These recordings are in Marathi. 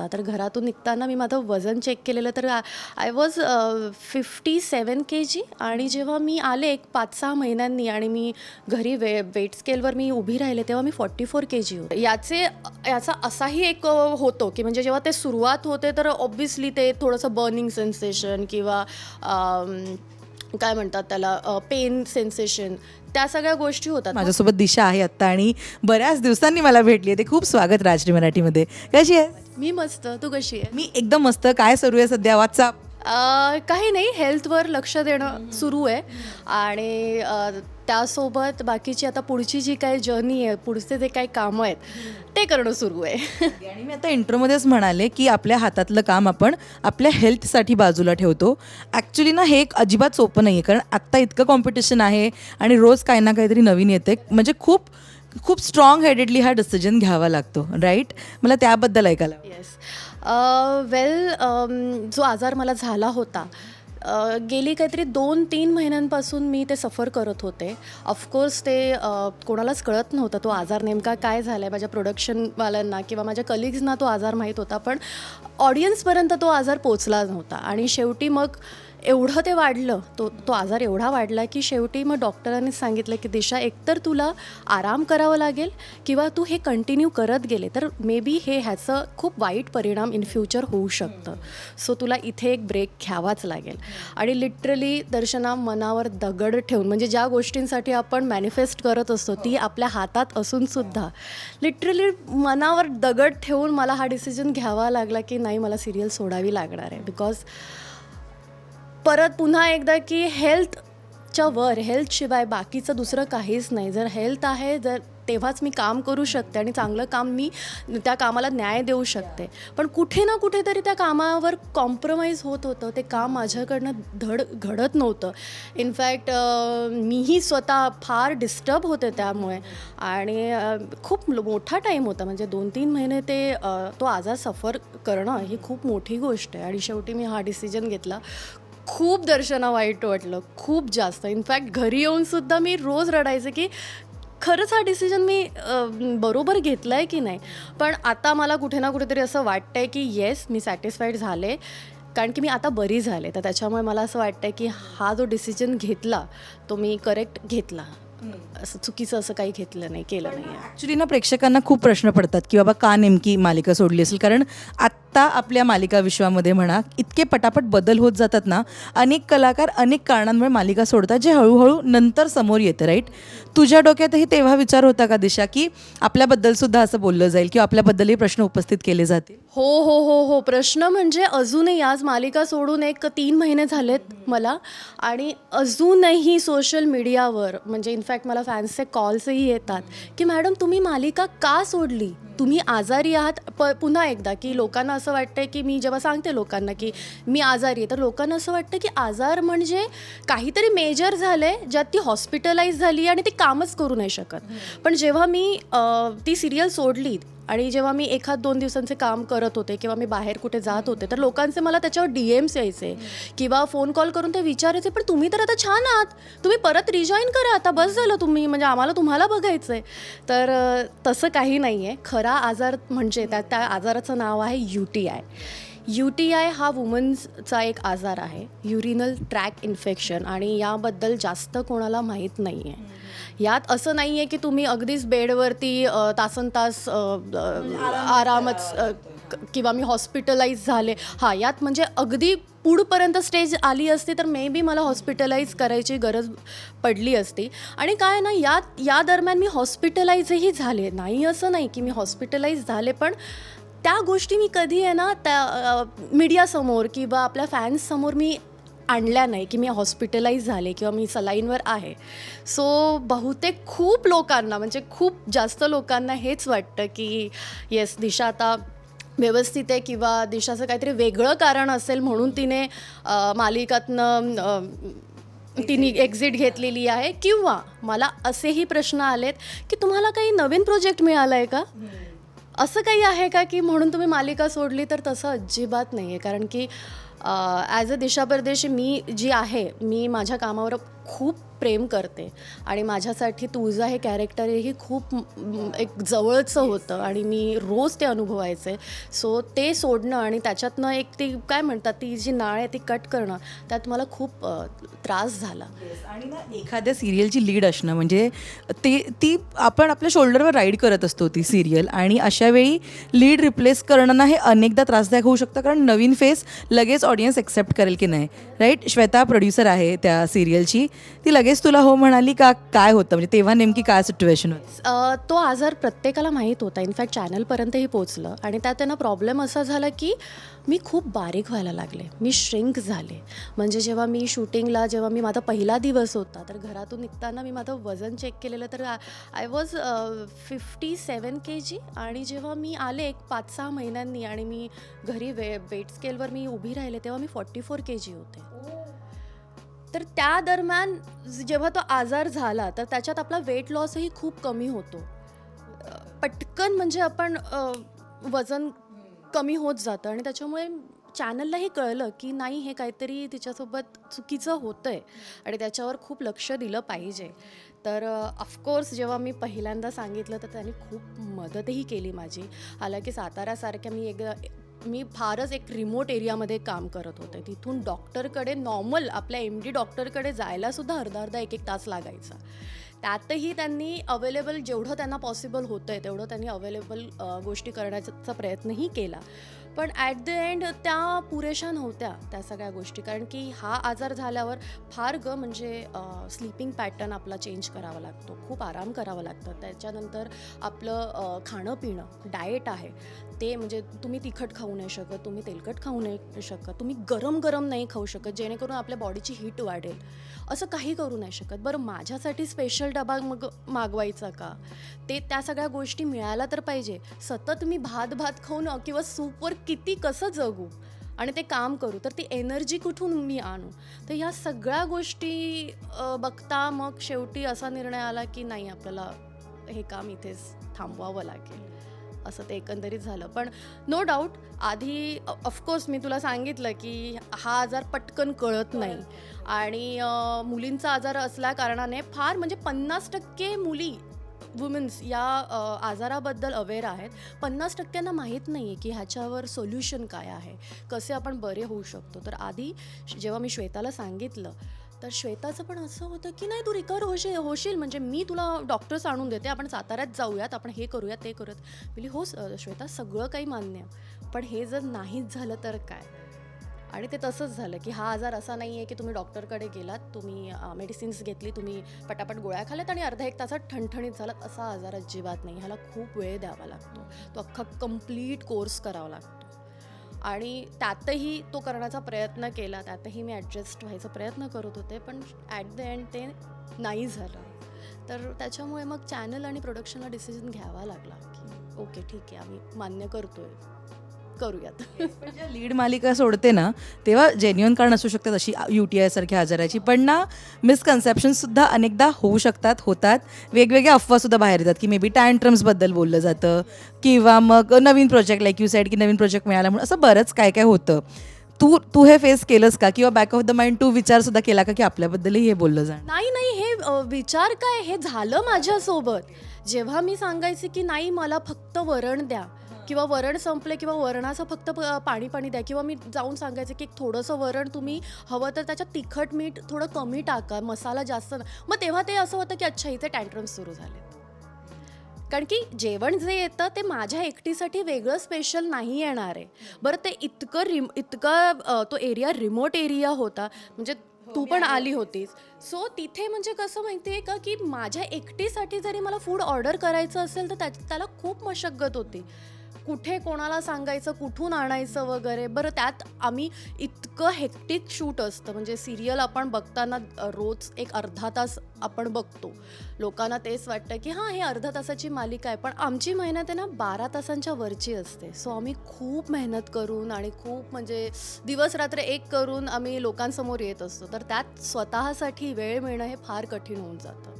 तर घरातून निघताना मी माझं वजन चेक केलेलं. तर I was fifty seven K G आणि जेव्हा मी आले एक पाच सहा महिन्यांनी आणि मी घरी वे वेट स्केलवर मी उभी राहिले तेव्हा मी फॉर्टी फोर के जी होते. याचे याचा असाही एक होतो की म्हणजे जेव्हा ते सुरुवात होते तर ऑब्व्हियसली ते थोडंसं बर्निंग सेन्सेशन किंवा काय म्हणतात त्याला पेन सेन्सेशन त्या सगळ्या गोष्टी होतात. माझ्यासोबत दिशा आहे आत्ता आणि बऱ्याच दिवसांनी मला भेटली आहे. ते खूप स्वागत राजश्री मराठीमध्ये. कशी आहे मी मस्त तू कशी आहे? मी एकदम मस्त. काय सुरू आहे सध्या? व्हॉट्सअप अ, काही नाही हेल्थवर लक्ष देणं सुरू आहे. आणि अ, त्यासोबत बाकीची आता पुढची जी काही जर्नी आहे पुढचे जे काही कामं आहेत ते करणं सुरू आहे. आणि मी आता इंट्रोमध्येच म्हणाले की आपल्या हातातलं काम आपण आपल्या हेल्थसाठी बाजूला ठेवतो. ॲक्च्युली ना हे एक अजिबात सोपं नाही आहे कारण आत्ता इतकं कॉम्पिटिशन आहे आणि रोज काही ना काहीतरी नवीन येते. म्हणजे खूप खूप स्ट्रॉंग हेडेडली हा डिसिजन घ्यावा लागतो राईट मला त्याबद्दल ऐकायला येस वेल जो आजार मला झाला होता गेली काहीतरी दोन तीन महिन्यांपासून मी ते सफर करत होते. ऑफकोर्स ते कोणालाच कळत नव्हतं तो आजार नेमका काय झाला आहे माझ्या प्रोडक्शनवाल्यांना किंवा माझ्या कलिग्सना तो आजार माहीत होता पण ऑडियन्सपर्यंत तो आजार पोचला नव्हता. आणि शेवटी मग एवढं ते वाढलं तो तो आजार एवढा वाढला की शेवटी मग डॉक्टरांनी सांगितलं की दिशा एकतर तुला आराम करावा लागेल किंवा तू हे कंटिन्यू करत गेले तर मे बी हे ह्याचं खूप वाईट परिणाम इन फ्युचर होऊ शकतं. सो तुला इथे एक ब्रेक घ्यावाच लागेल. आणि लिटरली दर्शना मनावर दगड ठेवून म्हणजे ज्या गोष्टींसाठी आपण मॅनिफेस्ट करत असतो ती आपल्या हातात असूनसुद्धा लिटरली मनावर दगड ठेवून मला हा डिसिजन घ्यावा लागला की नाही मला सिरियल सोडावी लागणार आहे. बिकॉज परत पुन्हा एकदा की हेल्थच्या वर हेल्थशिवाय बाकीचं दुसरं काहीच नाही. जर हेल्थ आहे जर तेव्हाच मी काम करू शकते आणि चांगलं काम मी त्या कामाला न्याय देऊ शकते. पण कुठे ना कुठेतरी त्या कामावर कॉम्प्रोमाइज होत होतं. ते काम माझ्याकडनं धड घडत नव्हतं. इनफॅक्ट मीही स्वतः फार डिस्टर्ब होते त्यामुळे. आणि खूप मोठा टाईम होता. म्हणजे दोन तीन महिने ते तो आजार सफर करणं ही खूप मोठी गोष्ट आहे. आणि शेवटी मी हा डिसिजन घेतला. खूप दर्शना वाईट वाटलं खूप जास्त. इनफॅक्ट घरी येऊन सुद्धा मी रोज रडायचे की खरंच हा डिसिजन मी बरोबर घेतला आहे की नाही? पण आता मला कुठे ना कुठेतरी असं वाटतं आहे की येस मी सॅटिस्फाईड झाले. कारण की मी आता बरी झाले. तर त्याच्यामुळे मला असं वाटतं आहे की हा जो डिसिजन घेतला तो मी करेक्ट घेतला. असं चुकीचं असं काही घेतलं नाही केलं नाही ॲक्च्युली ना प्रेक्षकांना खूप प्रश्न पडतात की बाबा का नेमकी मालिका सोडली असेल? कारण आत्ता आपल्या मालिका विश्वामध्ये म्हणा इतके पटापट बदल होत जातात ना अनेक कलाकार अनेक कारणांमुळे मालिका सोडतात जे हळूहळू नंतर समोर येते राईट तुझ्या डोक्यातही तेव्हा विचार होता का दिशा की आपल्याबद्दल सुद्धा असं बोललं जाईल किंवा आपल्याबद्दलही प्रश्न उपस्थित केले जातील? हो हो हो हो. प्रश्न म्हणजे अजूनही आज मालिका सोडून एक तीन महिने झालेत मला आणि अजूनही सोशल मीडियावर म्हणजे इनफॅक्ट मला फॅन्सचे कॉल्सही येतात की मॅडम तुम्ही मालिका का सोडली? तुम्ही आजारी आहात. प पुन्हा एकदा की लोकांना असं वाटतं की मी जेव्हा सांगते लोकांना की मी आजारी आहे तर लोकांना असं वाटतं की आजार म्हणजे काहीतरी मेजर झालं आहे ज्यात ती हॉस्पिटलाइज झाली आणि ती कामच करू नाही शकत. पण जेव्हा मी ती सिरियल सोडली आणि जेव्हा मी एखाद दोन दिवसांचे काम करत होते किंवा मी बाहेर कुठे जात होते तर लोकांचे मला त्याच्यावर डी एम्स यायचे किंवा फोन कॉल करून ते विचारायचे पण तुम्ही तर आता छान आहात. तुम्ही परत रिजॉईन करा. आता बस झालं तुम्ही. म्हणजे आम्हाला तुम्हाला बघायचं आहे तर तसं काही नाही आहे खरा आजार म्हणजे त्या त्या आजाराचं नाव आहे U T I U T I हा वुमन्सचा एक आजार आहे. युरिनल ट्रॅक इन्फेक्शन आणि याबद्दल जास्त कोणाला माहीत नाही आहे यात असं नाही आहे की तुम्ही अगदीच बेडवरती तासन तास आरामच किंवा मी हॉस्पिटलाइज झाले. हां यात म्हणजे अगदी पुढपर्यंत स्टेज आली असती तर मे बी मला हॉस्पिटलाइज करायची गरज पडली असती. आणि काय ना या या दरम्यान मी हॉस्पिटलाइजही झाले. नाही असं नाही की मी हॉस्पिटलाइज झाले पण त्या गोष्टी मी कधी आहे ना त्या मीडियासमोर किंवा आपल्या फॅन्ससमोर मी आणल्या नाही की मी हॉस्पिटलाइज झाले किंवा मी सलाईनवर आहे. सो बहुतेक खूप लोकांना म्हणजे खूप जास्त लोकांना हेच वाटतं की येस दिशा आता व्यवस्थित आहे किंवा दिशाचं काहीतरी वेगळं कारण असेल म्हणून तिने मालिकातनं तिने एक्झिट घेतलेली आहे. किंवा मला असेही प्रश्न आलेत की तुम्हाला काही नवीन प्रोजेक्ट मिळाला आहे का असं काही आहे का की म्हणून तुम्ही मालिका सोडली तर तसं अजिबात नाही आहे कारण की ॲज अ दिशा परदेशी मी जी आहे मी माझ्या कामावर खूप प्रेम करते. आणि माझ्यासाठी तुळजा हे कॅरेक्टर हे खूप एक जवळचं होतं आणि मी रोज ते अनुभवायचे. सो ते सोडणं आणि त्याच्यातनं एक ती काय म्हणतात ती जी नाळ आहे ती कट करणं त्यात मला खूप अ, त्रास झाला. आणि ना एखाद्या सिरियलची लीड असणं म्हणजे ते ती आपण आपल्या शोल्डरवर राईड करत असतो ती सिरियल आणि अशा वेळी लीड रिप्लेस करणं ना हे अनेकदा त्रासदायक होऊ शकतं कारण नवीन फेस लगेच ऑडियन्स एक्सेप्ट करेल की नाही. राईट श्वेता प्रोड्युसर आहे त्या सिरियलची ती लगेच तुला हो म्हणाली का काय होतं? म्हणजे तेव्हा नेमकी काय सिच्युएशन होती? अ, तो आजार प्रत्येकाला माहीत होता. इनफॅक्ट चॅनलपर्यंतही पोचलं आणि त्यात त्यांना प्रॉब्लेम असा झाला की मी खूप बारीक व्हायला लागले. मी श्रिंक झाले. म्हणजे जेव्हा मी शूटिंगला जेव्हा मी माझा पहिला दिवस होता तर घरातून निघताना मी माझं वजन चेक केलेलं. तर I was fifty seven K G आणि जेव्हा मी आले एक पाच सहा महिन्यांनी आणि मी घरी वे वेट स्केलवर मी उभी राहिले तेव्हा मी फॉर्टी फोर के जी होते तर त्या दरम्यान जेव्हा तो आजार झाला तर त्याच्यात आपला वेट लॉसही खूप कमी होतो. पटकन म्हणजे आपण वजन कमी होत जातं आणि त्याच्यामुळे चॅनललाही कळलं की नाही हे काहीतरी तिच्यासोबत चुकीचं होतं आहे आणि त्याच्यावर खूप लक्ष दिलं पाहिजे. तर ऑफकोर्स जेव्हा मी पहिल्यांदा सांगितलं तर त्यांनी खूप मदतही केली माझी. हालाकी साताऱ्यासारख्या मी एकदा मी फारच एक रिमोट एरियामध्ये काम करत होते. तिथून डॉक्टरकडे नॉर्मल आपल्या एम डी डॉक्टरकडे जायलासुद्धा अर्धा अर्धा एक एक तास लागायचा. त्यातही त्यांनी अवेलेबल जेवढं त्यांना पॉसिबल होतं आहे तेवढं त्यांनी अवेलेबल गोष्टी करण्याचा प्रयत्नही केला. पण ॲट द एंड त्या पुरेशा नव्हत्या त्या सगळ्या गोष्टी. कारण की हा आजार झाल्यावर फार ग म्हणजे स्लीपिंग पॅटर्न आपला चेंज करावा लागतो. खूप आराम करावा लागतं. त्याच्यानंतर आपलं खाणं पिणं डाएट आहे. ते म्हणजे तुम्ही तिखट खाऊ नाही शकत तुम्ही तेलकट खाऊ नाही शकत तुम्ही गरम गरम नाही खाऊ शकत जेणेकरून आपल्या बॉडीची हीट वाढेल. असं काही करू नाही शकत. बरं माझ्यासाठी स्पेशल डबा मग मागवायचा का? ते त्या सगळ्या गोष्टी मिळायला तर पाहिजे. सतत मी भात भात खाऊन किंवा सूपवर किती कसं जगू आणि ते काम करू तर ती एनर्जी कुठून मी आणू? तर ह्या सगळ्या गोष्टी बघता मग शेवटी असा निर्णय आला की नाही आपल्याला हे काम इथेच थांबवावं लागेल. असं ते एकंदरीत झालं. पण नो डाऊट आधी ऑफकोर्स मी तुला सांगितलं की हा आजार पटकन कळत नाही. आणि मुलींचा आजार असल्या कारणाने फार म्हणजे पन्नास टक्के मुली वुमेन्स या आजाराबद्दल अवेअर आहेत. पन्नास टक्क्यांना माहीत नाही आहे की ह्याच्यावर सोल्युशन काय आहे. कसे आपण बरे होऊ शकतो. तर आधी जेव्हा मी श्वेताला सांगितलं तर श्वेताचं पण असं होतं की नाही तू रिकवर होशील होशील. म्हणजे मी तुला डॉक्टर्स आणून देते. आपण साताऱ्यात जाऊयात. आपण हे करूयात ते करूयात. बोली हो स- श्वेता सगळं काही मान्य पण हे जर नाहीच झालं तर काय? आणि ते तसंच झालं की हा आजार असा नाही आहे की तुम्ही डॉक्टरकडे गेलात तुम्ही मेडिसिन्स घेतली तुम्ही पटापट गोळ्या खाल्यात आणि अर्धा एक तासात ठणठणीत झालात. असा आजार अजिबात नाही. ह्याला खूप वेळ द्यावा लागतो. तो अख्खा कंप्लीट कोर्स करावा लागतो. आणि त्यातही तो करण्याचा प्रयत्न केला. त्यातही मी ॲडजस्ट व्हायचा प्रयत्न करत होते पण ॲट द एंड ते नाही झालं. तर त्याच्यामुळे मग चॅनल आणि प्रोडक्शनला डिसिजन घ्यावा लागला की ओके ठीक आहे आम्ही मान्य करतो आहे करूयात. लीड मालिका सोडते ना तेव्हा जेन्युअन कारण असू शकतात अशी यू टी आय सारख्या आजाराची. पण ना मिसकन्सेप्शन सुद्धा अनेकदा होऊ शकतात होतात. वेगवेगळ्या अफवा सुद्धा बाहेर येतात की मे बी बद्दल बोललं जातं. किंवा मग नवीन प्रोजेक्ट लाईक यू साईड की नवीन प्रोजेक्ट मिळाला म्हणून असं बरंच काय काय होतं. तू तू हे फेस केलंस का? किंवा बॅक ऑफ द माइंड तू विचार सुद्धा केला का की आपल्याबद्दलही हे बोललं जाणार नाही नाही हे विचार काय? हे झालं माझ्यासोबत. जेव्हा मी सांगायचे की नाही मला फक्त वरण द्या. किंवा वरण संपले किंवा वरणाचं फक्त पाणी पाणी द्या. किंवा मी जाऊन सांगायचे की थोडंसं वरण तुम्ही हवं तर त्याच्यात तिखट मीठ थोडं कमी टाका मसाला जास्त न- मग तेव्हा ते असं होतं की अच्छा इथे टँट्रम्स सुरू झाले. कारण की जेवण जे येतं ते माझ्या एकटीसाठी वेगळं स्पेशल नाही येणार आहे. बरं ते इतकं रिम इतकं तो एरिया रिमोट एरिया होता. म्हणजे तू पण आली होतीस. सो तिथे म्हणजे कसं माहिती आहे का की माझ्या एकटीसाठी जरी मला फूड ऑर्डर करायचं असेल तर त्या त्याला खूप मशक्कत होती. कुठे कोणाला सांगायचं कुठून आणायचं वगैरे बरं त्यात आम्ही इतकं हेक्टिक शूट असतं. म्हणजे सिरियल आपण बघताना रोज एक अर्धा तास आपण बघतो. लोकांना तेच वाटतं की हां हे अर्धा तासाची मालिका आहे पण आमची मेहनत आहे ना बारा तासांच्या वरची असते. सो आम्ही खूप मेहनत करून आणि खूप म्हणजे दिवस रात्र एक करून आम्ही लोकांसमोर येत असतो. तर त्यात स्वतःसाठी वेळ मिळणं हे फार कठीण होऊन जातं.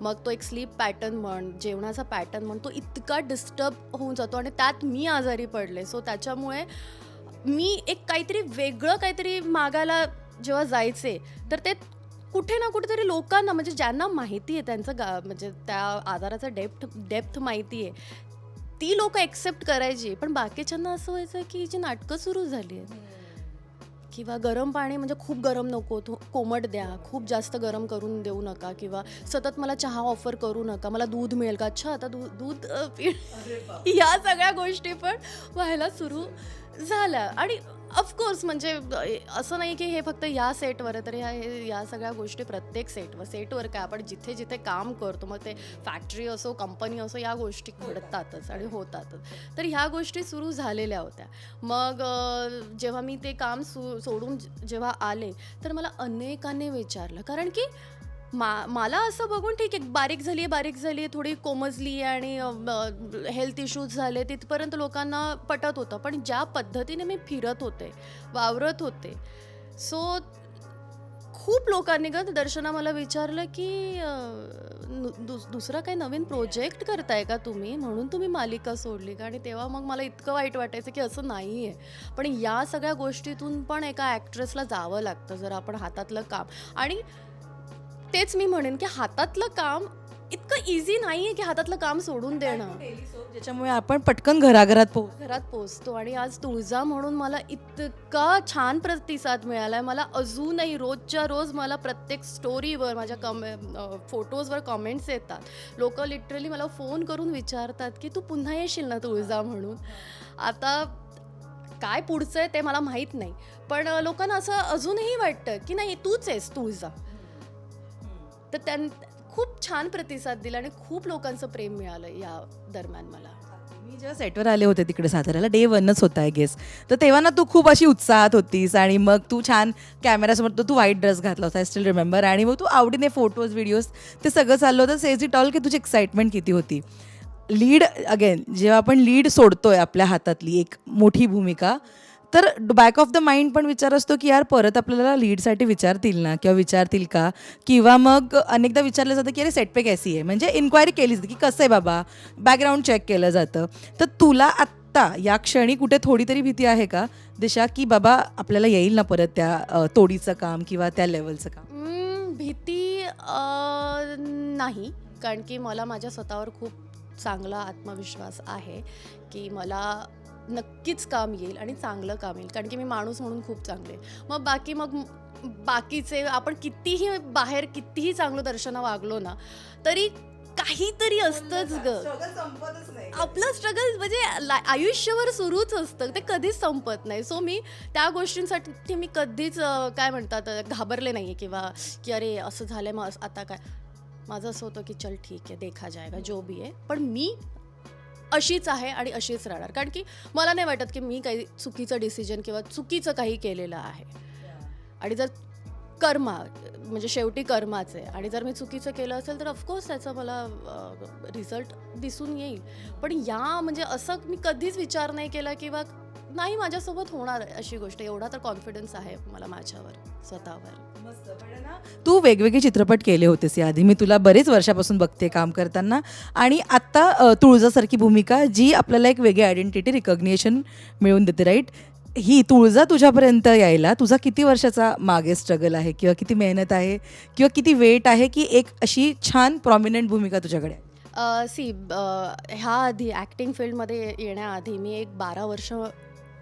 मग तो एक स्लीप पॅटर्न म्हण जेवणाचा पॅटर्न म्हण तो इतका डिस्टर्ब होऊन जातो आणि त्यात मी आजारी पडले. सो त्याच्यामुळे मी एक काहीतरी वेगळं काहीतरी मागायला जेव्हा जायचे तर ते कुठे ना कुठेतरी लोकांना म्हणजे ज्यांना माहिती आहे त्यांचं गा म्हणजे त्या आजाराचं डेप्थ डेप्थ माहिती आहे ती लोक एक्सेप्ट करायची. पण बाकीच्यांना असं व्हायचं की जी नाटकं सुरू झाली आहेत. किंवा गरम पाणी म्हणजे खूप गरम नको थो कोमट द्या खूप जास्त गरम करून देऊ नका किंवा सतत मला चहा ऑफर करू नका मला दूध मिळेल का? अच्छा आता दूध दूध या सगळ्या गोष्टी पण व्हायला सुरू झाल्या. आणि ऑफकोर्स म्हणजे असं नाही की हे फक्त या सेटवर आहे तर ह्या हे या सगळ्या गोष्टी प्रत्येक सेटवर सेटवर काय? आपण जिथे जिथे काम करतो मग ते फॅक्टरी असो कंपनी असो या गोष्टी घडतातच आणि होतातच. तर ह्या गोष्टी सुरू झालेल्या होत्या. मग जेव्हा मी ते काम सु सोडून जेव्हा आले तर मला अनेकांनी विचारलं. कारण की मा मला असं बघून ठीक आहे बारीक झाली आहे बारीक झाली आहे थोडी कोमजली आहे आणि हेल्थ इश्यूज झाले तिथपर्यंत लोकांना पटत होतं. पण ज्या पद्धतीने मी फिरत होते वावरत होते सो खूप लोकांनी का दर्शना मला विचारलं की नु- दुस दुसरा काही नवीन प्रोजेक्ट करताय का तुम्ही? म्हणून तुम्ही मालिका सोडली. का आणि तेव्हा मग मला इतकं वाईट वाटायचं की असं नाही आहे पण या सगळ्या गोष्टीतून पण एका ॲक्ट्रेसला जावं लागतं जर आपण हातातलं काम. आणि तेच मी म्हणेन की हातातलं काम इतकं इझी नाही आहे की हातातलं काम सोडून देणं. ज्याच्यामुळे आपण पटकन घराघरात पोहोच घरात पोचतो आणि आज तुळजा म्हणून मला इतका छान प्रतिसाद मिळाला आहे मला अजूनही रोजच्या रोज मला प्रत्येक स्टोरीवर माझ्या कम फोटोजवर कमेंट्स येतात. लोक लिटरली मला फोन करून विचारतात की तू पुन्हा येशील ना तुळजा म्हणून? आता काय पुढचं आहे ते मला माहीत नाही. पण लोकांना असं अजूनही वाटतं की नाही तूच आहेस तुळजा. तर त्यां खूप छान प्रतिसाद दिला आणि खूप लोकांचं प्रेम मिळालं या दरम्यान मला. मी जेव्हा सेटवर आले होते तिकडे साताऱ्याला डे वनच होता आय गेस तर तेव्हा ना तू खूप अशी उत्साहात होतीस आणि मग तू छान कॅमेरासमोर तू व्हाईट ड्रेस घातला होता आय स्टील रिमेंबर आणि मग तू आवडीने फोटोज व्हिडिओज ते सगळं चाललं होतं. सेज इट ऑल की तुझी एक्साइटमेंट किती होती? लीड अगेन जेव्हा आपण लीड सोडतोय आपल्या हातातली एक मोठी भूमिका तर बॅक ऑफ द माइंड पण विचार असतो की यार परत आपल्याला लीडसाठी विचारतील ना किंवा विचारतील का? किंवा मग अनेकदा विचारलं जातं की अरे सेट पे कॅसी आहे. म्हणजे इन्क्वायरी केली जाते की कसं आहे बाबा? बॅकग्राऊंड चेक केलं जातं. तर तुला आत्ता या क्षणी कुठे थोडी तरी भीती आहे का? दिशा की बाबा आपल्याला येईल ना परत त्या तोडीचं काम किंवा त्या लेवलचं काम? भीती नाही. कारण की मला माझ्या स्वतःवर खूप चांगला आत्मविश्वास आहे की मला नक्कीच काम येईल आणि चांगलं काम येईल. कारण की मी माणूस म्हणून खूप चांगले मग बाकी मग बाकीचे आपण कितीही बाहेर कितीही चांगलं दर्शना वागलो ना तरी काहीतरी असतंच ग. आपलं स्ट्रगल म्हणजे आयुष्यभर सुरूच असतं. ते कधीच संपत नाही. सो मी त्या गोष्टींसाठी मी कधीच काय म्हणतात घाबरले नाही किंवा की अरे असं झालंय मग आता काय? माझं असं होतं की चल ठीक आहे देखा जाएगा जो भी आहे. पण मी अशीच आहे आणि अशीच राहणार. कारण की मला नाही वाटत की मी काही चुकीचं डिसिजन किंवा चुकीचं काही केलेलं आहे. आणि जर कर्मा म्हणजे शेवटी कर्माचे आहे. आणि जर मी चुकीचं केलं असेल तर ऑफकोर्स त्याचा मला रिझल्ट दिसून येईल. पण या म्हणजे असं मी कधीच विचार नाही केला किंवा नाही माझ्यासोबत होणार आहे अशी गोष्ट. एवढा तर कॉन्फिडन्स आहे मला माझ्यावर स्वतःवर. तू वेगवेगळे चित्रपट केले होतेस याआधी. मी तुला बरेच वर्षापासून बघते काम करताना. आणि आत्ता अ, तुळजासारखी भूमिका जी आपल्याला एक वेगळी आयडेंटिटी रिकग्निशन मिळवून देते राईट ही तुळजा तुझ्यापर्यंत यायला तुझा किती वर्षाचा मागे स्ट्रगल आहे? किंवा किती मेहनत आहे? किंवा किती वेट आहे की एक अशी छान प्रॉमिनंट भूमिका तुझ्याकडे आहे? सी ह्या आधी ॲक्टिंग फील्डमध्ये येण्याआधी मी एक बारा वर्ष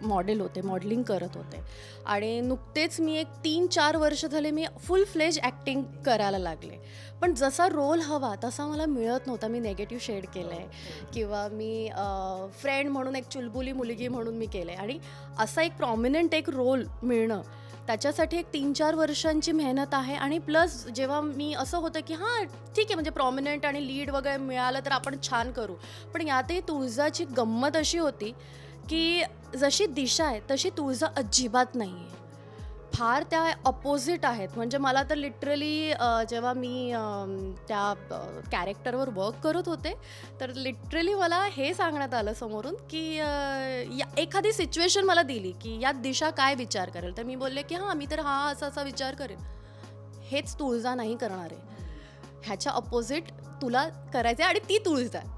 मॉडेल होते मॉडेलिंग करत होते. आणि नुकतेच मी एक तीन चार वर्ष झाले मी फुल फ्लेज ॲक्टिंग करायला लागले. पण जसा रोल हवा तसा मला मिळत नव्हता मी नेगेटिव्ह शेड केलं आहे किंवा मी फ्रेंड म्हणून एक चुलबुली मुलगी म्हणून मी केलं आहे आणि असा एक प्रॉमिनंट एक रोल मिळणं त्याच्यासाठी एक तीन चार वर्षांची मेहनत आहे. आणि प्लस जेव्हा मी असं होतं की हां ठीक आहे म्हणजे प्रॉमिनंट आणि लीड वगैरे मिळालं तर आपण छान करू. पण यातही तुळजाची गंमत अशी होती की जशी दिशा आहे तशी तुळजा अजिबात नाही आहे फार त्या अपोजिट आहेत. म्हणजे मला तर लिटरली जेव्हा मी त्या कॅरेक्टरवर वर्क करत होते तर लिटरली मला हे सांगण्यात आलं समोरून की या एखादी सिच्युएशन मला दिली की यात दिशा काय विचार करेल? तर मी बोलले की हां मी तर हा असा असा विचार करेन. हेच तुळजा नाही करणार. आहे ह्याच्या अपोजिट तुला करायचं आहे आणि ती तुळजा आहे.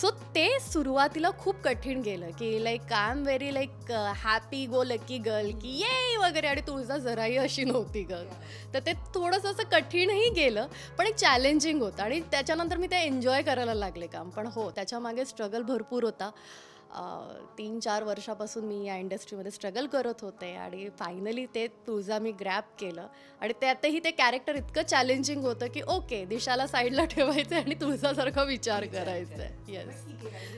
सो ते सुरुवातीला खूप कठीण गेलं की like I am very like happy go lucky girl की ये वगैरे आणि तुळजा जराही अशी नव्हती गर्ल तर ते थोडंसं असं कठीणही गेलं पण एक चॅलेंजिंग होतं आणि त्याच्यानंतर मी ते एन्जॉय करायला लागले काम. पण हो त्याच्यामागे स्ट्रगल भरपूर होता. तीन चार वर्षापासून मी या इंडस्ट्रीमध्ये स्ट्रगल करत होते आणि फायनली ते तुळजा मी ग्रॅप केलं आणि त्यातही ते कॅरेक्टर इतकं चॅलेंजिंग होतं की ओके दिशाला साईडला ठेवायचं आणि तुळजासारखा विचार करायचा येस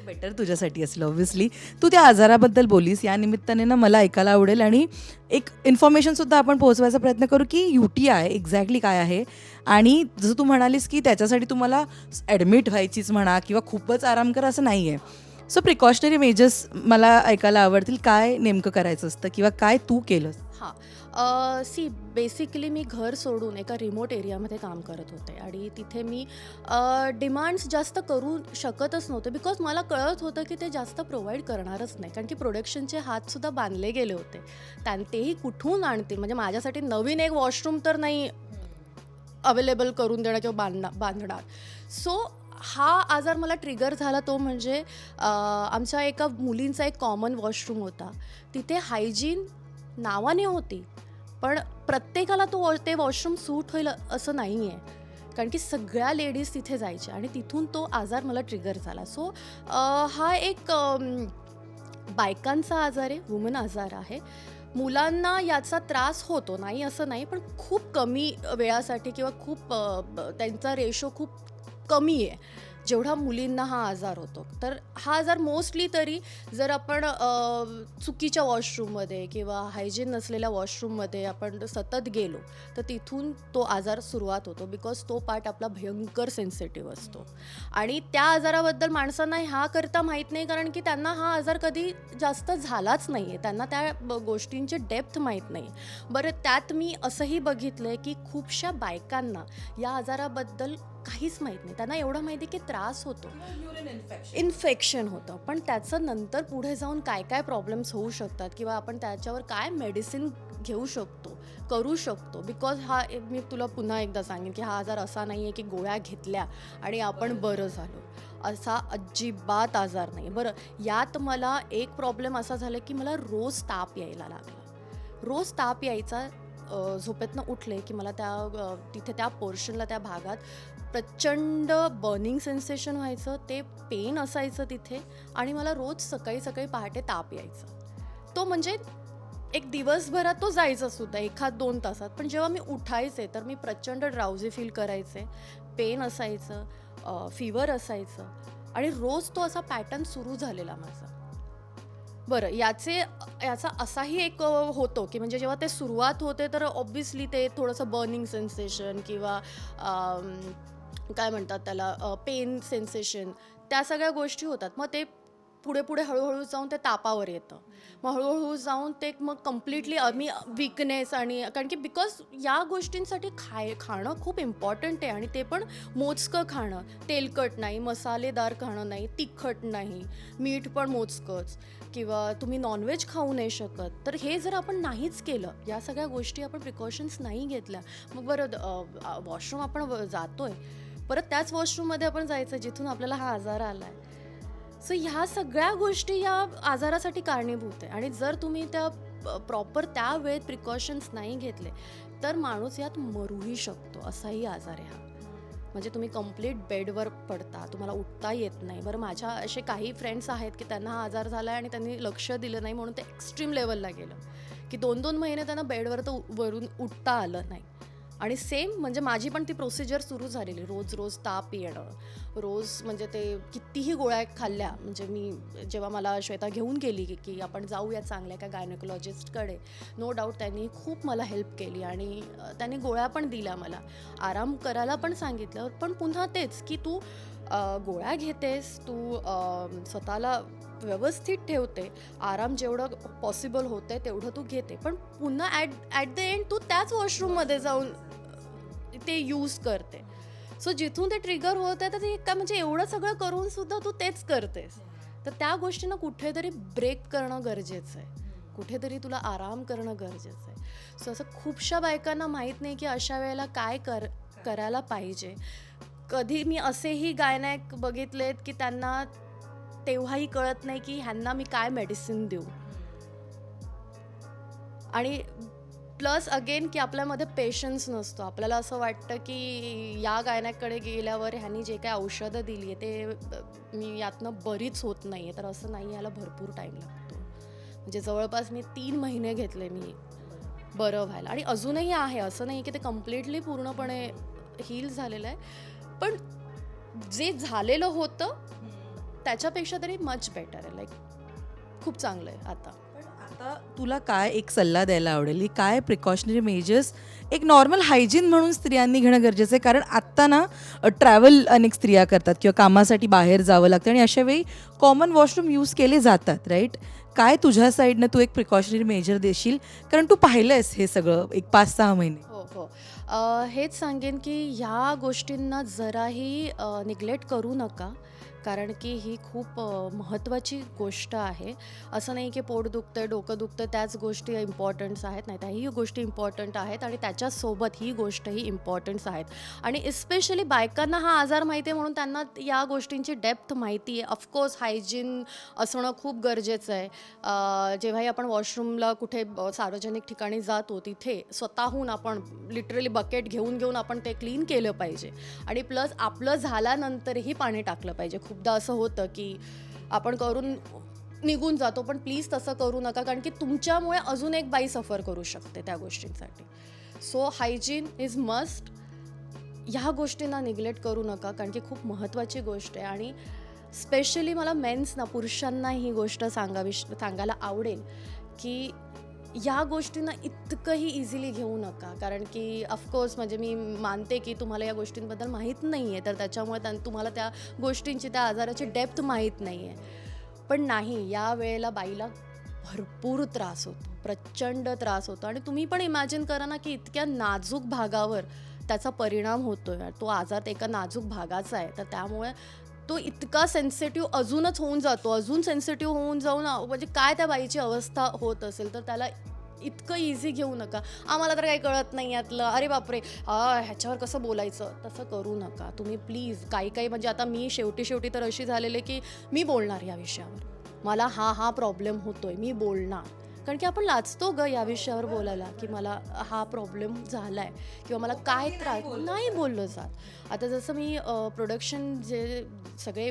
बेटर तुझ्यासाठी असेल ऑब्व्हियसली तू त्या आजाराबद्दल बोलीस या निमित्ताने ना मला ऐकायला आवडेल आणि एक इन्फॉर्मेशनसुद्धा आपण पोहोचवायचा प्रयत्न करू की यू टी आय एक्झॅक्टली काय आहे. आणि जसं तू म्हणालीस की त्याच्यासाठी तुम्हाला ॲडमिट व्हायचीच म्हणा किंवा खूपच आराम कर असं नाही आहे सो प्रिकॉशनरी मेजर्स मला ऐकायला आवडतील. काय नेमकं करायचं असतं किंवा काय तू केलंस हां. सी बेसिकली मी घर सोडून एका रिमोट एरियामध्ये काम करत होते. आणि तिथे मी डिमांड्स जास्त करू शकतच नव्हते बिकॉज मला कळत होतं की ते जास्त प्रोव्हाइड करणारच नाही. कारण की प्रोडक्शनचे हातसुद्धा बांधले गेले होते. त्यां तेही कुठून आणतील? म्हणजे माझ्यासाठी नवीन एक वॉशरूम तर नाही अवेलेबल करून देणं किंवा बांधणार. बांधणार. सो हा आजार मला ट्रिगर झाला तो म्हणजे आमच्या एका मुलींचा एक कॉमन वॉशरूम होता. तिथे हायजीन नावाने होती पण प्रत्येकाला तो वॉ- ते वॉशरूम सूट होईल असं नाही आहे कारण की सगळ्या लेडीज तिथे जायच्या आणि तिथून तो आजार मला ट्रिगर झाला. सो हा एक बायकांचा आजार आहे वुमन आजार आहे. मुलांना याचा त्रास होतो नाही असं नाही पण खूप कमी वेळासाठी किंवा खूप त्यांचा रेशो खूप कमी आहे. जेवढा मुलींना हा आजार होतो. तर हा आजार मोस्टली तरी जर आपण चुकीच्या वॉशरूममध्ये किंवा हायजीन नसलेल्या वॉशरूममध्ये आपण सतत गेलो तर तिथून तो आजार सुरुवात होतो. बिकॉज तो पार्ट आपला भयंकर सेन्सिटिव्ह असतो. आणि त्या आजाराबद्दल माणसांना ह्या करता माहीत नाही कारण की त्यांना हा आजार कधी जास्त झालाच नाही आहे त्यांना त्या ब- गोष्टींची डेप्थ माहीत नाही. बरं त्यात मी असंही बघितलं आहे की खूपशा बायकांना या आजाराबद्दल काहीच माहीत नाही. त्यांना एवढं माहिती आहे की त्रास होतो. इन्फेक्शन होतं. पण त्याचं नंतर पुढे जाऊन काय काय प्रॉब्लेम्स होऊ शकतात किंवा आपण त्याच्यावर काय मेडिसिन घेऊ शकतो करू शकतो. बिकॉज हा मी तुला पुन्हा एकदा सांगेन की हा आजार असा नाही आहे की गोळ्या घेतल्या आणि आपण बरं झालो. असा अजिबात आजार नाही बरं यात मला एक प्रॉब्लेम असा झाला की मला रोज ताप यायला लागला. रोज ताप यायचा झोपेतनं उठले की मला त्या तिथे त्या पोर्शनला त्या भागात प्रचंड बर्निंग सेन्सेशन व्हायचं ते पेन असायचं तिथे आणि मला रोज सकाळी सकाळी पहाटे ताप यायचा. तो म्हणजे एक दिवसभरात तो जायचा सुद्धा एखाद दोन तासात. पण जेव्हा मी उठायचे तर मी प्रचंड ड्राउझी फील करायचे. पेन असायचं फिवर असायचं आणि रोज तो असा पॅटर्न सुरू झालेला माझा. बरं याचे याचा असाही एक होतो की म्हणजे जेव्हा ते सुरुवात होते तर ऑब्व्हियसली ते थोडंसं बर्निंग सेन्सेशन किंवा काय म्हणतात त्याला पेन सेन्सेशन त्या सगळ्या गोष्टी होतात. मग ते पुढे पुढे हळूहळू जाऊन ते तापावर येतं. मग हळूहळू जाऊन ते मग कम्प्लिटली मी विकनेस आणि कारण की बिकॉज या गोष्टींसाठी खाय खाणं खूप इम्पॉर्टंट आहे आणि ते पण मोजकं खाणं. तेलकट नाही मसालेदार खाणं नाही तिखट नाही मीठ पण मोजकंच. किंवा तुम्ही नॉनव्हेज खाऊ नाही शकत. तर हे जर आपण नाहीच केलं या सगळ्या गोष्टी आपण प्रिकॉशन्स नाही घेतल्या मग बरं वॉशरूम आपण जातो आहे परत त्याच वॉशरूममध्ये आपण जायचं जिथून आपल्याला हा आजार आला आहे सो ह्या सगळ्या गोष्टी या आजारासाठी कारणीभूत आहे. आणि जर तुम्ही त्या प्रॉपर त्या वेळेत प्रिकॉशन्स नाही घेतले तर माणूस यात मरूही शकतो. असाही आजार आहे हा. म्हणजे तुम्ही कंप्लीट बेडवर पडता तुम्हाला उठता येत नाही. बरं माझ्या असे काही फ्रेंड्स आहेत की त्यांना हा आजार झाला आहे आणि त्यांनी लक्ष दिलं नाही म्हणून ते एक्स्ट्रीम लेवलला गेलं. की दोन दोन महिने त्यांना बेडवर तर वरून उठता आलं नाही. आणि सेम म्हणजे माझी पण ती प्रोसिजर सुरू झालेली. रोज रोज ताप येणं रोज म्हणजे ते कितीही गोळ्या खाल्ल्या म्हणजे मी जेव्हा मला श्वेता घेऊन गेली की की आपण जाऊया चांगल्या का गायनोकोलॉजिस्टकडे नो डाऊट त्यांनी खूप मला हेल्प केली आणि त्यांनी गोळ्या पण दिल्या मला. आराम करायला पण सांगितलं पण पुन्हा तेच की तू गोळ्या घेतेस तू स्वतःला व्यवस्थित ठेवते आराम जेवढं पॉसिबल होतं तेवढं तू घेते. पण पुन्हा ॲट ॲट द एंड तू त्याच वॉशरूममध्ये जाऊन ते यूज करते. सो जिथून ते ट्रिगर होत आहे तर ते काय म्हणजे एवढं सगळं करून सुद्धा तू तेच करतेस. तर त्या गोष्टींना कुठेतरी ब्रेक करणं गरजेचं आहे. कुठेतरी तुला आराम करणं गरजेचं आहे. सो असं खूपशा बायकांना माहीत नाही की अशा वेळेला काय कर करायला पाहिजे. कधी मी असेही गायनायक बघितलेत की त्यांना तेव्हाही कळत नाही की ह्यांना मी काय मेडिसिन देऊ. आणि प्लस अगेन की आपल्यामध्ये पेशन्स नसतो. आपल्याला असं वाटतं की या गायनाकडे गेल्यावर ह्यांनी जे काय औषधं दिली आहे ते मी यातनं बरीच होत नाही आहे तर असं नाही याला भरपूर टाईम लागतो. म्हणजे जवळपास मी तीन महिने घेतले मी बरं व्हायला. आणि अजूनही आहे. असं नाही की ते कम्प्लिटली पूर्णपणे हील झालेलं आहे. पण जे झालेलं होतं त्याच्यापेक्षा तरी मच बेटर आहे. लाईक खूप चांगलं आहे आता. आता तुला काय एक सल्ला द्यायला आवडेल? की काय प्रिकॉशनरी मेजर्स एक नॉर्मल हायजीन म्हणून स्त्रियांनी घेणं गरजेचं आहे. कारण आत्ता ना ट्रॅव्हल अनेक स्त्रिया करतात किंवा कामासाठी बाहेर जावं लागतं आणि अशा वेळी कॉमन वॉशरूम यूज केले जातात राईट काय तुझ्या साईडनं तू एक प्रिकॉशनरी मेजर देशील? कारण तू पाहिलंयस हे सगळं एक पाच सहा महिने. हो हो. अ, हेच सांगेन की ह्या गोष्टींना जराही निग्लेक्ट करू नका. कारण की ही खूप महत्त्वाची गोष्ट आहे. असं नाही की पोट दुखतं डोकं दुखतं त्याच गोष्टी इम्पॉर्टंट्स आहेत नाही त्याही गोष्टी इम्पॉर्टंट आहेत आणि त्याच्यासोबत ही गोष्टही इम्पॉर्टंट्स आहेत. आणि इस्पेशली बायकांना हा आजार माहिती आहे म्हणून त्यांना या गोष्टींची डेप्थ माहिती आहे. ऑफकोर्स हायजीन असणं खूप गरजेचं आहे. जेव्हाही आपण वॉशरूमला कुठे सार्वजनिक ठिकाणी जातो तिथे स्वतःहून आपण लिटरली बकेट घेऊन घेऊन आपण ते क्लीन केलं पाहिजे. आणि प्लस आपलं झाल्यानंतरही पाणी टाकलं पाहिजे. खूप खूपदा असं होतं की आपण करून निघून जातो पण प्लीज तसं करू नका कारण की तुमच्यामुळे अजून एक बाई सफर करू शकते त्या गोष्टींसाठी. सो हायजीन इज मस्ट ह्या गोष्टींना निग्लेक्ट करू नका कारण की खूप महत्त्वाची गोष्ट आहे. आणि स्पेशली मला मेन्स ना पुरुषांना ही गोष्ट सांगावी सांगायला आवडेल की या गोष्टींना इतकंही इझिली घेऊ नका. कारण की ऑफकोर्स म्हणजे मी मानते की तुम्हाला या गोष्टींबद्दल माहीत नाही आहे तर त्याच्यामुळे त्यां तुम्हाला त्या गोष्टींची त्या आजाराची डेप्थ माहीत नाही आहे पण नाही या वेळेला बाईला भरपूर त्रास होतो. प्रचंड त्रास होतो. आणि तुम्ही पण इमॅजिन करा ना की इतक्या नाजूक भागावर त्याचा परिणाम होतो आहे तो आजार एका नाजूक भागाचा आहे. तर त्यामुळे तो इतका सेन्सिटिव्ह अजूनच होऊन जातो अजून सेन्सिटिव्ह होऊन जाऊन म्हणजे काय त्या बाईची अवस्था होत असेल तर त्याला इतकं इझी घेऊ नका. आम्हाला तर काही कळत नाही यातलं. अरे बापरे. ह्याच्यावर कसं बोलायचं? तसं करू नका. तुम्ही प्लीज काही काही म्हणजे आता मी शेवटी शेवटी तर अशी झालेली की मी बोलणार या विषयावर. मला हा हा प्रॉब्लेम होतोय. मी बोलणार. कारण की आपण लाजतो ग या विषयावर बोलायला की मला हा प्रॉब्लेम झालाय किंवा मला काय त्रास नाही बोललो जात. आता जसं मी प्रोडक्शन जे सगळे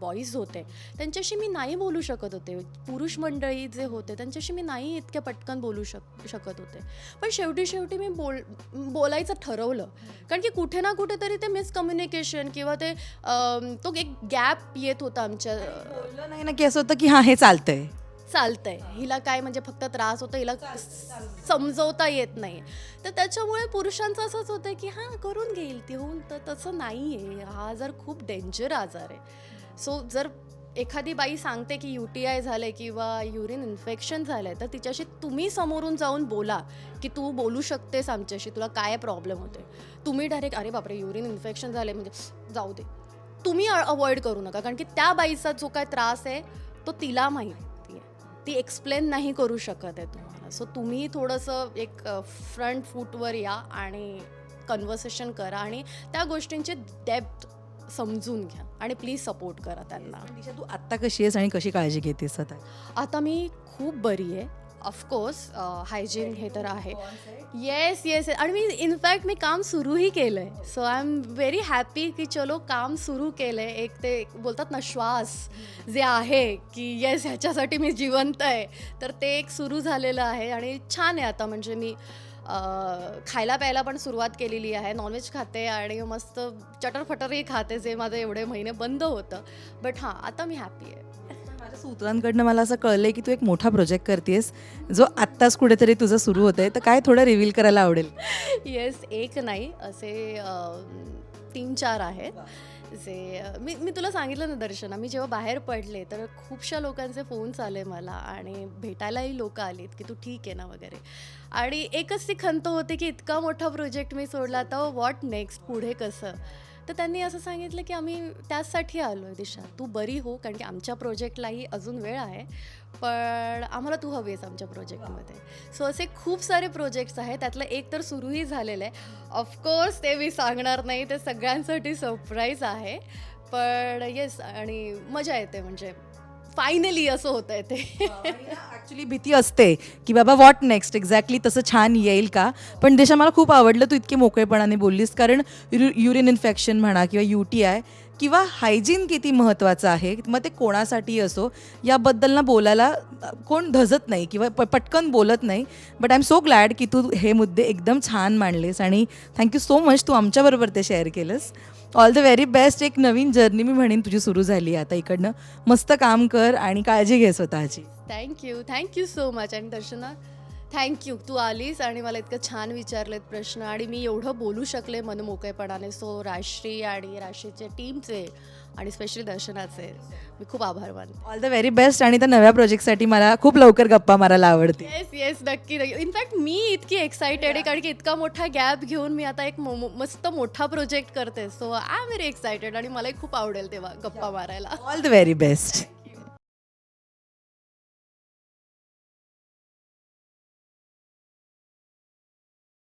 बॉईज होते त्यांच्याशी मी नाही बोलू शकत होते. पुरुष मंडळी जे होते त्यांच्याशी मी नाही इतक्या पटकन बोलू शक शकत होते. पण शेवटी शेवटी मी बोल बोलायचं ठरवलं. कारण की कुठे ना कुठेतरी ते मिसकम्युनिकेशन किंवा ते तो एक गॅप येत होता आमच्या नाही ना की असं होतं की हां हे चालतंय. चालतंय. हिला काय म्हणजे फक्त त्रास होतो हिला समजवता येत नाही. तर त्याच्यामुळे पुरुषांचं असंच होतं की हां करून घेईल ती होऊन तर तसं नाही आहे हा आजार खूप डेंजर आजार आहे. सो जर एखादी बाई सांगते की यू टी आय झालंय किंवा युरिन इन्फेक्शन झालं आहे तर तिच्याशी तुम्ही समोरून जाऊन बोला की तू बोलू शकतेस आमच्याशी तुला काय प्रॉब्लेम होते तुम्ही डायरेक्ट अरे बापरे युरिन इन्फेक्शन झालं म्हणजे जाऊ दे. तुम्ही अवॉइड करू नका. कारण की त्या बाईचा जो काय त्रास आहे तो तिला माहीत ती एक्सप्लेन नाही करू शकत आहे तुम्हाला. सो तुम्ही थोडंसं एक फ्रंट फूटवर या आणि कन्व्हर्सेशन करा आणि त्या गोष्टींची डेप्थ समजून घ्या आणि प्लीज सपोर्ट करा त्यांना. तू आत्ता कशी आहेस आणि कशी काळजी घेतेस आता? आता मी खूप बरी आहे. ऑफकोर्स हायजीन हे तर आहे. येस येस आणि मी इनफॅक्ट मी काम सुरूही केलं आहे so I am very happy की चलो काम सुरू केलं आहे एक ते बोलतात ना श्वास जे आहे की येस ह्याच्यासाठी मी जिवंत आहे. तर ते एक सुरू झालेलं आहे आणि छान आहे आता. म्हणजे मी खायला प्यायला पण सुरुवात केलेली आहे. नॉनव्हेज खाते आणि मस्त चटरफटरही खाते जे माझं एवढे महिने बंद होतं. बट हां आता मी हॅपी आहे. माझ्या सूत्रांकडनं मला असं कळलं की तू एक मोठा प्रोजेक्ट करतेस जो आत्ताच कुठेतरी तुझं सुरू होतंय. तर काय थोडं रिव्हील करायला आवडेल? येस एक नाही. असे तीन चार आहेत. जे मी मी तुला सांगितलं ना दर्शना मी जेव्हा बाहेर पडले तर खूपशा लोकांचे फोन्स आले मला आणि भेटायलाही लोक आलीत की तू ठीक आहे ना वगैरे. आणि एकच ती खंत होते की इतका मोठा प्रोजेक्ट मी सोडला तर व्हॉट नेक्स्ट पुढे कसं? तर त्यांनी असं सांगितलं की आम्ही त्याचसाठी आलो आहे दिशा. तू बरी हो कारण की आमच्या प्रोजेक्टलाही अजून वेळ आहे पण आम्हाला तू हवी आहेस आमच्या प्रोजेक्टमध्ये. सो असे खूप सारे प्रोजेक्ट्स आहेत त्यातलं एक तर सुरूही झालेलं आहे. ऑफकोर्स ते मी सांगणार नाही ते सगळ्यांसाठी सरप्राईज आहे. पण येस आणि मजा येते म्हणजे फायनली असं होत आहे ते ॲक्च्युली भीती असते की बाबा व्हॉट नेक्स्ट एक्झॅक्टली तसं छान येईल का? पण देशा मला खूप आवडलं तू इतके मोकळेपणाने बोललीस. कारण युरिन इन्फेक्शन म्हणा किंवा यू टी आय किंवा हायजीन किती महत्त्वाचं आहे मग ते कोणासाठी असो याबद्दल ना बोलायला कोण धजत नाही किंवा प पटकन बोलत नाही. But I am so glad की तू हे मुद्दे एकदम छान मांडलेस आणि थँक्यू सो मच तू आमच्याबरोबर ते शेअर केलंस. ऑल द व्हेरी बेस्ट एक नवीन जर्नी मी म्हणेन तुझी सुरू झाली आता इकडनं. मस्त काम कर आणि काळजी घे स्वतःची. थँक्यू थँक्यू सो मच आणि दर्शना थँक्यू तू आलीस आणि मला इतकं छान विचारलेत प्रश्न आणि मी एवढं बोलू शकले मनमोकळेपणाने. सो राष्ट्रीय आणि राष्ट्रीयच्या टीमचे आणि स्पेशली दर्शनाचे मी खूप आभार मानते. ऑल द व्हेरी बेस्ट आणि त्या नव्या प्रोजेक्टसाठी मला खूप लवकर गप्पा मारायला आवडते येस येस नक्की नक्की. इनफॅक्ट मी इतकी एक्सायटेड आहे कारण की इतका मोठा गॅप घेऊन मी आता एक मस्त मोठा प्रोजेक्ट करते. So I am very excited आणि मलाही खूप आवडेल तेव्हा गप्पा मारायला. All the very best